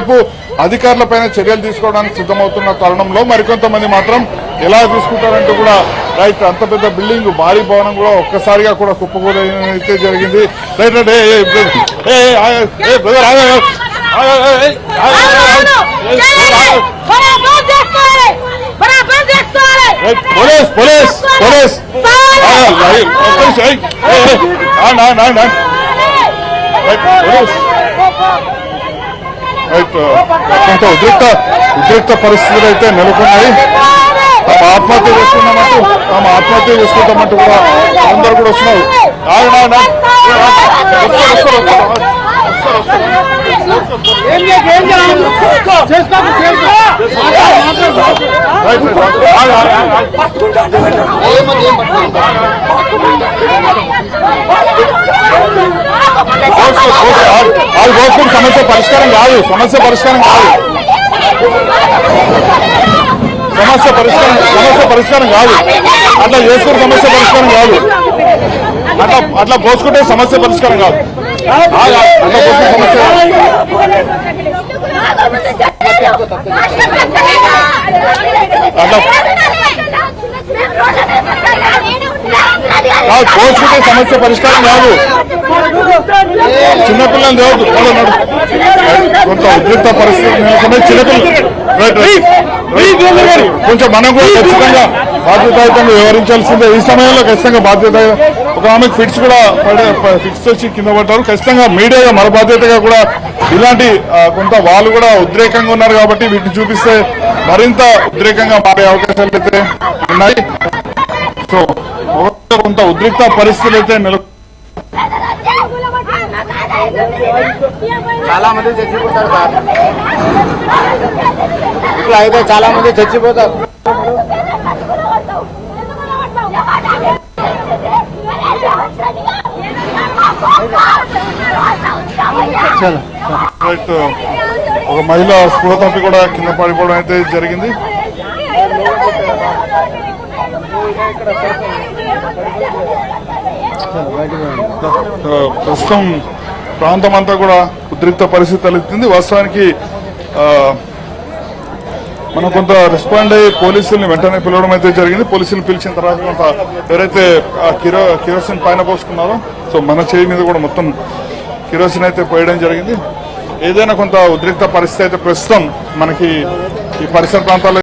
మరోవైపు అధికారులపైన చర్యలు తీసుకోవడానికి సిద్ధమవుతున్న తరుణంలో మరికొంతమంది మాత్రం ఎలా తీసుకుంటారంటూ కూడా రైట్ అంత పెద్ద బిల్డింగ్ భారీ భవనం కూడా ఒక్కసారిగా కూడా కుప్పకూరైతే జరిగింది. Right right, police police police. Police right కొంత ఉద్రిక్త ఉద్రిక్త పరిస్థితులు అయితే నెలకొన్నాయి తాము ఆత్మహత్య చేసుకున్నామంటూ తాము ఆత్మహత్య చేసుకుంటామంటూ కూడా అందరూ కూడా వస్తున్నారు ఆగు, ఇప్పుడు సమస్య పరిష్కారం కాదు. సమస్య పరిష్కారం కాదు. సమస్య పరిష్కారం సమస్య పరిష్కారం కాదు. అట్లా చేసుకుని సమస్య పరిష్కారం కాదు. అట్లా అట్లా పోసుకుంటే సమస్య పరిష్కారం కాదు. అట్లా పోసుకుంటే సమస్య కాదు. పోసుకుంటే సమస్య పరిష్కారం కాదు. చిన్నపిల్లలు నడు. కొంత ఉద్రిక్త పరిస్థితి చిన్నపిల్లలు. కొంచెం మనం కూడా ఖచ్చితంగా బాధ్యతాయుతంగా వ్యవహరించాల్సిందే. ఈ సమయంలో ఖచ్చితంగా బాధ్యత ఒక ఆమెకు ఫిట్స్ కూడా పడే ఫిట్స్ వచ్చి కింద పడ్డారు. ఖచ్చితంగా మీడియాగా మన బాధ్యతగా కూడా ఇలాంటి కొంత వాళ్ళు కూడా ఉద్రేకంగా ఉన్నారు కాబట్టి వీటిని చూపిస్తే మరింత ఉద్రేకంగా మారే అవకాశాలు అయితే ఉన్నాయి. సో కొంత ఉద్రిక్త పరిస్థితులు అయితే నెల చాలా మంది చచ్చిపోతారు సార్ ఇట్లా అయితే చాలా మంది చచ్చిపోతారు రైట్ ఒక మహిళ స్పృహ తప్పి కూడా కింద పడిపోవడం అయితే జరిగింది. ప్రస్తుతం ప్రాంతం అంతా కూడా ఉద్రిక్త పరిస్థితి తలెత్తింది. వాస్తవానికి మనం కొంత రెస్పాండ్ అయ్యి పోలీసుల్ని వెంటనే పిలవడం అయితే జరిగింది. పోలీసులు పిలిచిన తర్వాత కొంత ఎవరైతే కిరో కిరోసిన్ పైన పోసుకున్నారో సో మన చేయి మీద కూడా మొత్తం కిరోసిన్ అయితే పోయడం జరిగింది. ఏదైనా కొంత ఉద్రిక్త పరిస్థితి అయితే ప్రస్తుతం మనకి ఈ పరిసర ప్రాంతాల్లో